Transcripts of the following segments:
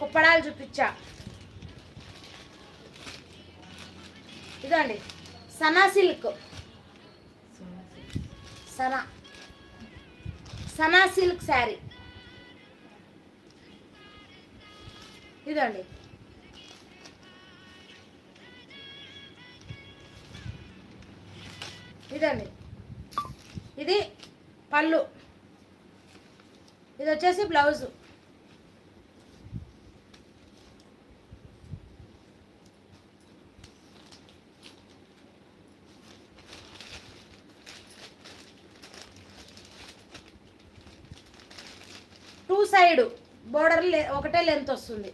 కుప్పడాలు చూపించా. ఇదండి Sana silk. Sana. Sana silk sari. ఇదండి ఇదండి ఇది పళ్ళు. ఇది వచ్చేసి బ్లౌజు. టూ సైడ్ బోర్డర్ ఒకటే లెంత్ వస్తుంది.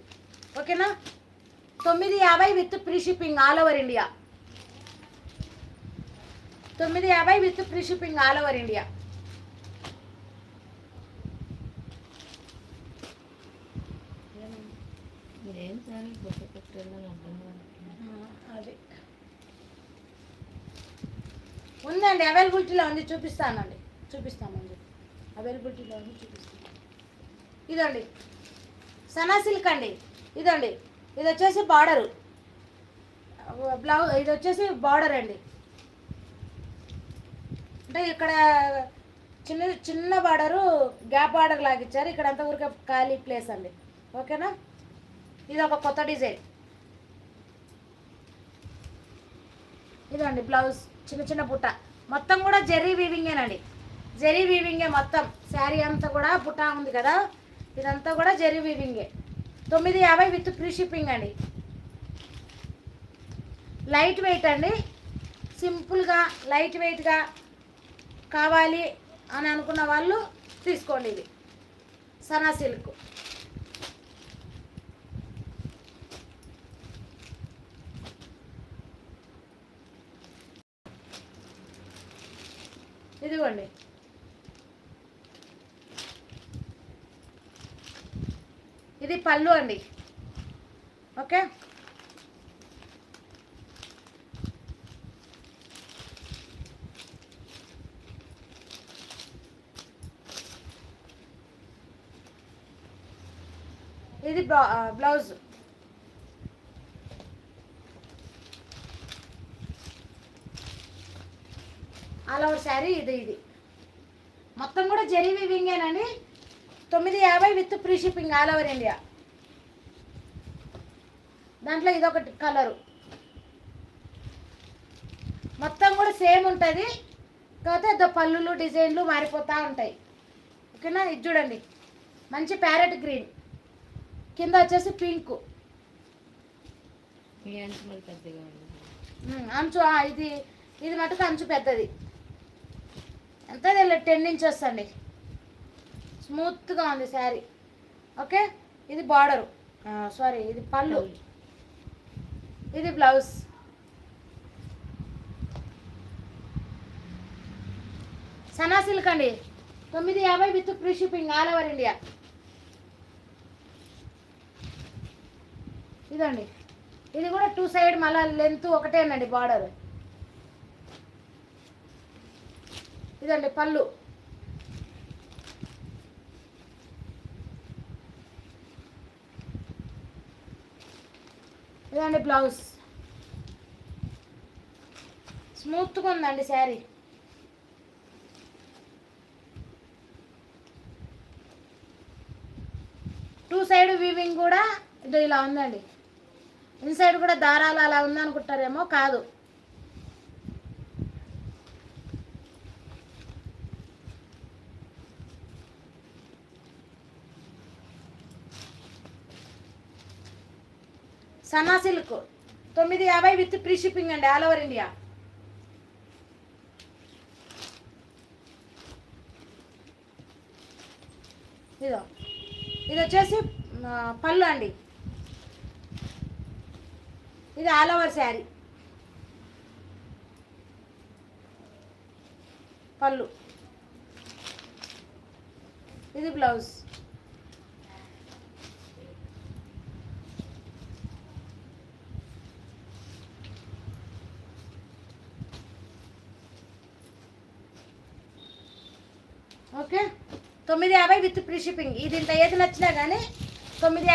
ఓకేనా? తొమ్మిది యాభై with free shipping all over India. తొమ్మిది యాభై with free shipping all over India. అది. ఉందండి అవైలబిలిటీలో ఉంది చూపిస్తానండి. చూపిస్తామండి. అవైలబిలిటీలో ఉంది చూపిస్తాను ఇదండి. సనా సిల్క్ అండి. ఇదండి. ఇది వచ్చేసి బార్డరు. బ్లౌజ్ ఇది వచ్చేసి బార్డర్ అండి. అంటే ఇక్కడ చిన్న చిన్న బార్డరు గ్యాప్ బార్డర్ లాగా ఇచ్చారు. ఇక్కడ అంతా ఊరికే ఖాళీ ప్లేస్ అండి. ఓకేనా? ఇది ఒక కొత్త డిజైన్. ఇదండి బ్లౌజ్ చిన్న చిన్న బుట్ట. మొత్తం కూడా జెర్రీ వీవింగేనండి జెర్రీ వీవింగే మొత్తం. శారీ అంతా కూడా బుట్ట ఉంది కదా. ఇదంతా కూడా జెర్రీ వీవింగే. తొమ్మిది యాభై విత్ ఫ్రీ షిప్పింగ్ అండి. లైట్ వెయిట్ అండి. సింపుల్గా లైట్ వెయిట్గా కావాలి అని అనుకున్న వాళ్ళు తీసుకోండి ఇది. సనా సిల్క్. ఇదిగోండి. ఇది పళ్ళు అండి. ఓకే? ఇది బ్లౌజ్. ఆల్ ఓవర్ శారీ ఇది ఇది. మొత్తం కూడా జెరీ వివింగేనండి తొమ్మిది యాభై with free shipping all over India. దాంట్లో ఇదొకటి కలరు. మొత్తం కూడా సేమ్ ఉంటుంది. కాకపోతే ద పళ్ళులు డిజైన్లు మారిపోతూ ఉంటాయి. ఓకేనా? ఇది చూడండి. మంచి ప్యారెట్ గ్రీన్. కింద వచ్చేసి పింక్. అంచు ఇది ఇది మటుకు అంచు పెద్దది. ఎంత? టెన్ ఇంచెస్ అండి. స్మూత్గా ఉంది శారీ. ఓకే? ఇది బార్డరు. సారీ ఇది పళ్ళు. ఇది బ్లౌజ్. సనా సిల్క్ అండి. తొమ్మిది యాభై with free shipping all over India. ఇదండి. ఇది కూడా టూ సైడ్ మళ్ళీ లెంత్ ఒకటేనండి బార్డర్. ఇదండి పళ్ళు. ఇదండి బ్లౌజ్. స్మూత్గా ఉందండి శారీ. టూ సైడ్ వీవింగ్ కూడా ఇది ఇలా ఉందండి. ఇన్సైడ్ కూడా దారాలు అలా ఉందనుకుంటారేమో కాదు. సన్నా సిల్క్. తొమ్మిది యాభై విత్ ఫ్రీ షిప్పింగ్ అండి ఆల్ ఓవర్ ఇండియా. ఇదో. ఇది వచ్చేసి పళ్ళు అండి. ఇది ఆల్ ఓవర్ శారీ. పళ్ళు. ఇది బ్లౌజ్. ఓకే? తొమ్మిది యాభై విత్ ఫ్రీ షిప్పింగ్. ఇది ఇంత ఏది నచ్చినా కానీ తొమ్మిది యాభై